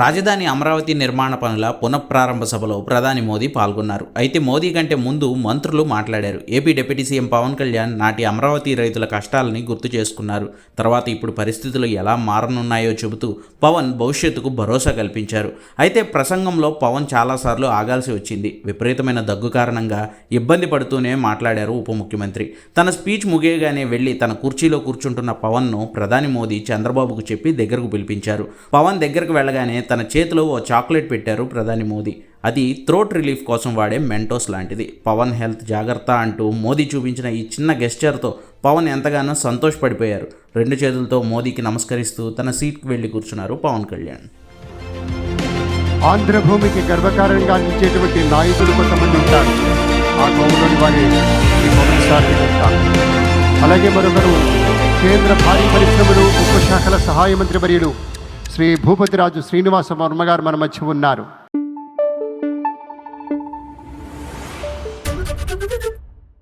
రాజధాని అమరావతి నిర్మాణ పనుల పునఃప్రారంభ సభలో ప్రధాని మోదీ పాల్గొన్నారు. అయితే మోదీ కంటే ముందు మంత్రులు మాట్లాడారు. AP deputy CM Pawan Kalyan నాటి అమరావతి రైతుల కష్టాలని గుర్తు చేసుకున్నారు. తర్వాత ఇప్పుడు పరిస్థితులు ఎలా మారనున్నాయో చెబుతూ పవన్ భవిష్యత్తుకు భరోసా కల్పించారు. అయితే ప్రసంగంలో పవన్ చాలాసార్లు ఆగాల్సి వచ్చింది. విపరీతమైన దగ్గు కారణంగా ఇబ్బంది పడుతూనే మాట్లాడారు ఉప ముఖ్యమంత్రి. తన స్పీచ్ ముగియగానే వెళ్ళి తన కుర్చీలో కూర్చుంటున్న పవన్ను ప్రధాని మోదీ చంద్రబాబుకు చెప్పి దగ్గరకు పిలిపించారు. పవన్ దగ్గరకు వెళ్ళగానే తన చేతిలో ఓ చాక్లెట్ పెట్టారు ప్రధాని మోదీ. అది థ్రోట్ రిలీఫ్ కోసం వాడే మెంటోస్ లాంటిది. పవన్ హెల్త్ జాగ్రత్త అంటూ మోదీ చూపించిన ఈ చిన్న గెస్చర్తో పవన్ ఎంతగానో సంతోషపడిపోయారు. రెండు చేతులతో మోదీకి నమస్కరిస్తూ తన సీట్కి వెళ్ళి కూర్చున్నారు పవన్ కళ్యాణ్. ఆంధ్రభూమికి గర్వకారంగా నిలిచేటువంటి నాయకులు కొంతమంది ఉంటారు. ఆ కోవలోని వారి అలాగే మరొకరు కేంద్ర భారీ పరిశ్రమలు ఉక్కు శాఖల సహాయ మంత్రి వర్యులు శ్రీ భూపతిరాజు శ్రీనివాస వర్మ గారు మన మధ్య ఉన్నారు.